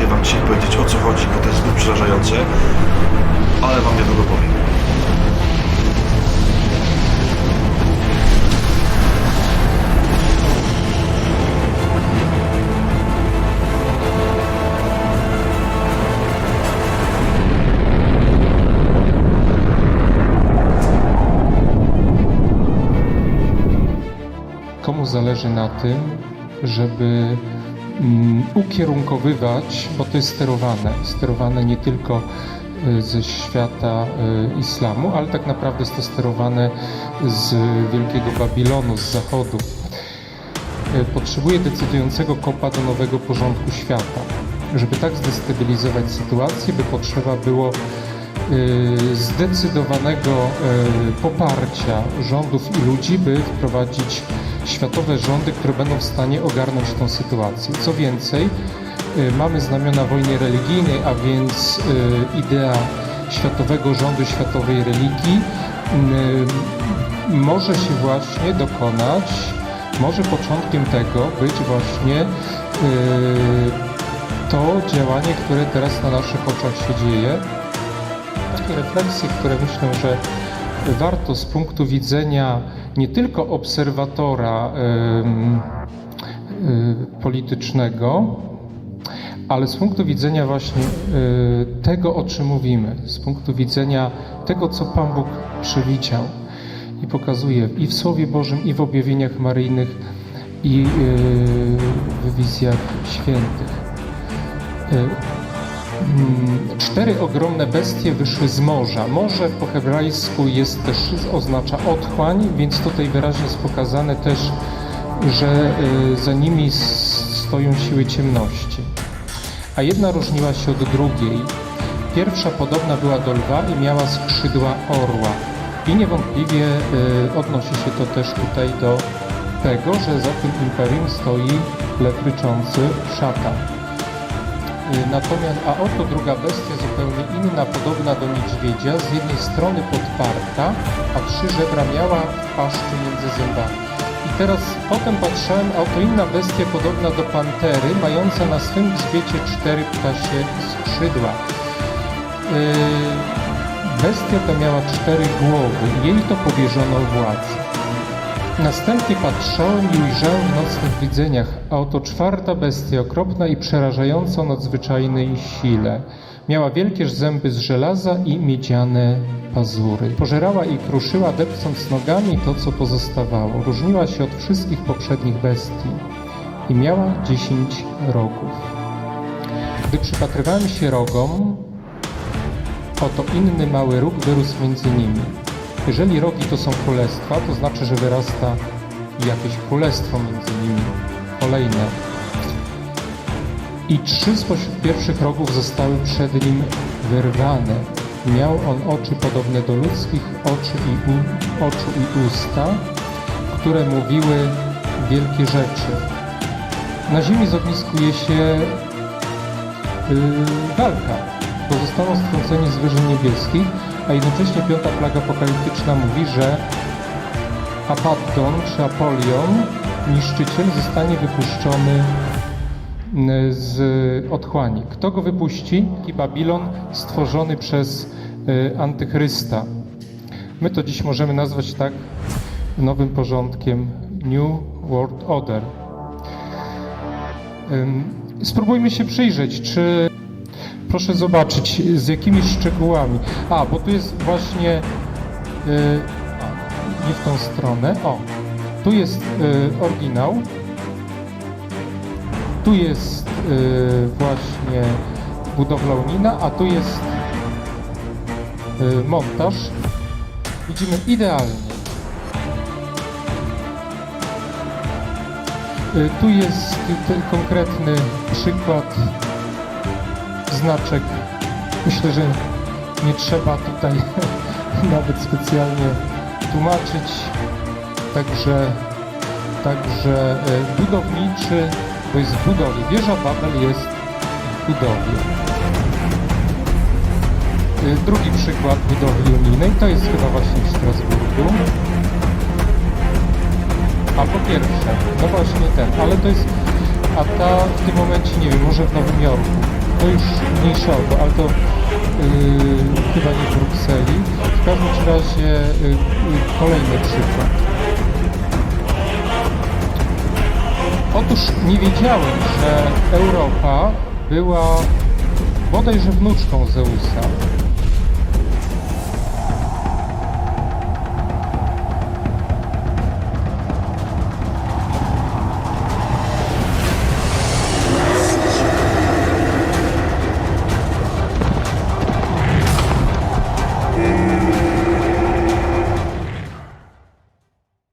stanie Wam dzisiaj powiedzieć o co chodzi, bo to jest zbyt przerażające, ale Wam niedługo powiem. Komu zależy na tym, żeby ukierunkowywać, bo to jest sterowane, sterowane nie tylko y, ze świata y, islamu, ale tak naprawdę jest to sterowane z Wielkiego Babilonu, z zachodu. Y, Potrzebuje decydującego kopa do nowego porządku świata. Żeby tak zdestabilizować sytuację, by potrzeba było zdecydowanego poparcia rządów i ludzi, by wprowadzić światowe rządy, które będą w stanie ogarnąć tą sytuację. Co więcej, y, mamy znamiona wojny religijnej, a więc y, idea światowego rządu, światowej religii y, może się właśnie dokonać, może początkiem tego być właśnie to działanie, które teraz na naszych oczach się dzieje. Takie refleksje, które myślę, że warto z punktu widzenia nie tylko obserwatora y, politycznego, ale z punktu widzenia właśnie y, tego, o czym mówimy, z punktu widzenia tego, co Pan Bóg przewidział i pokazuje i w Słowie Bożym, i w objawieniach maryjnych, i y, w wizjach świętych. Mm, Cztery ogromne bestie wyszły z morza. Morze po hebrajsku jest też oznacza otchłań, więc tutaj wyraźnie jest pokazane też, że y, za nimi stoją siły ciemności. A jedna różniła się od drugiej. Pierwsza podobna była do lwa i miała skrzydła orła. I niewątpliwie y, odnosi się to też tutaj do tego, że za tym imperium stoi lew ryczący szatan. Y, Natomiast, a oto druga bestia zupełnie inna, podobna do niedźwiedzia, z jednej strony podparta, a trzy żebra miała w paszczy między zębami. I teraz potem patrzyłem, a oto inna bestia podobna do pantery, mająca na swym grzbiecie cztery ptasie skrzydła. Yy, bestia ta miała cztery głowy, jej to powierzono władzę. Następnie patrzałem i ujrzałem w nocnych widzeniach, a oto czwarta bestia, okropna i przerażająca nadzwyczajnej sile. Miała wielkie zęby z żelaza i miedziane pazury. Pożerała i kruszyła, depcząc nogami to, co pozostawało. Różniła się od wszystkich poprzednich bestii i miała dziesięć rogów. Gdy przypatrywałem się rogom, Oto inny mały róg wyrósł między nimi. Jeżeli rogi to są królestwa, to znaczy, że wyrasta jakieś królestwo między nimi, kolejne. I trzy spośród pierwszych rogów zostały przed nim wyrwane. Miał on oczy podobne do ludzkich oczy i u, oczu i usta, które mówiły wielkie rzeczy. Na ziemi zogniskuje się yy, walka. Pozostaną strąceni z wyżyn niebieskich, a jednocześnie piąta plaga apokaliptyczna mówi, że Abaddon czy Apolion, niszczyciel, zostanie wypuszczony z otchłani. Kto go wypuści? I Babilon stworzony przez y, Antychrysta. My to dziś możemy nazwać tak nowym porządkiem New World Order. Spróbujmy się przyjrzeć, czy proszę zobaczyć z jakimi szczegółami. A, bo tu jest właśnie y, a, nie w tą stronę. O, tu jest y, oryginał. Tu jest y, właśnie budowla unijna, a tu jest y, montaż. Widzimy idealnie. Tu jest konkretny przykład, znaczek. Myślę, że nie trzeba tutaj nawet specjalnie tłumaczyć. Także, także y, budowniczy, to jest w budowie. Wieża Babel jest w budowie. Y, Drugi przykład budowli unijnej to jest chyba właśnie w Strasburgu. A po pierwsze, no właśnie ten, ale to jest, a ta w tym momencie, nie wiem, może w Nowym Jorku. To już mniejsza o to, ale to yy, chyba nie w Brukseli. W każdym razie yy, kolejny przykład. Otóż nie wiedziałem, że Europa była bodajże wnuczką Zeusa.